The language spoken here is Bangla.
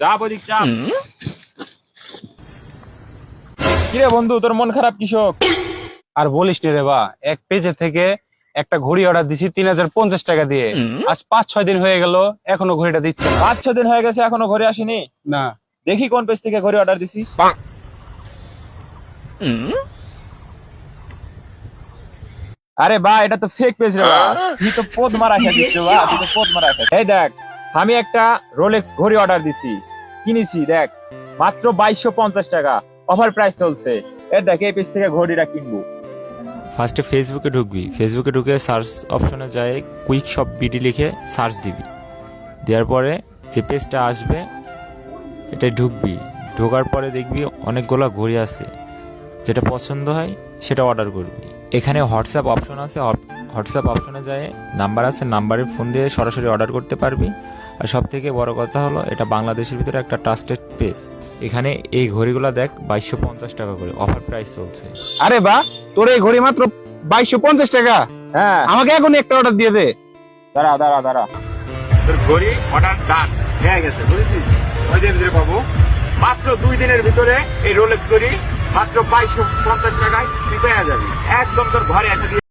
চাপ ওদিক চাপ কিরে বন্ধু তোর মন খারাপ কৃষক আর বলিস রে বা এক পেজে থেকে একটা ঘড়ি অর্ডার দিছি তিন হাজার পঞ্চাশ টাকা দিয়ে। আজ পাঁচ ছয় দিন হয়ে গেল এখনও ঘড়িটা দিচ্ছে পাঁচ ছ দিন হয়ে গেছে এখনও ঘরে আসেনি? না। দেখি কোন পেজ থেকে ঘড়ি অর্ডার দিছি আরে বা এটা তো ফেক পেজ রে বা। তুই তো পদ মারা খেয়ে দিচ্ছে বা তুই তো পদ মারা খেয়ে এই দেখ আমি একটা রোলেক্স ঘড়ি অর্ডার দিছি কিনেছি দেখ। মাত্র বাইশশো পঞ্চাশ টাকা অফার প্রাইস চলছে। এ দেখ এই পেজ থেকে ঘড়িটা কিনবো। ফার্স্টে ফেসবুকে ঢুকবি। ফেসবুকে ঢুকে সার্চ অপশনে যায় কুইক শপ বিডি লিখে সার্চ দিবি। দেওয়ার পরে যে পেজটা আসবে এটাই ঢুকবি। ঢোকার পরে দেখবি অনেকগুলো ঘড়ি আছে। যেটা পছন্দ হয় সেটা অর্ডার করবি। এখানে হোয়াটসঅ্যাপ অপশন আছে হোয়াটসঅ্যাপ অপশনে যায় নাম্বার আছে নাম্বারে ফোন দিয়ে সরাসরি অর্ডার করতে পারবি। আর সব থেকে বড় কথা হলো এটা বাংলাদেশের ভিতরে একটা ট্রাস্টেড পেজ এখানে এই ঘড়িগুলো দেখ বাইশশো পঞ্চাশ টাকা করে অফার প্রাইস চলছে। আরে বা তোর এই ঘড়ি মাত্র বাইশশো পঞ্চাশ টাকা? হ্যাঁ। আমাকে এখন একটা অর্ডার দিয়ে দে। দাঁড়া দাঁড়া দাঁড়া। তোর ঘড়ি অর্ডার ডান হয়ে গেছে বুঝেছিস? ওই দিনের ভিতরে পাবো। মাত্র দুই দিনের ভিতরে এই রোলেক্স ঘড়ি মাত্র বাইশশো পঞ্চাশ টাকায়। একদম তোর ঘরে এসে দিয়ে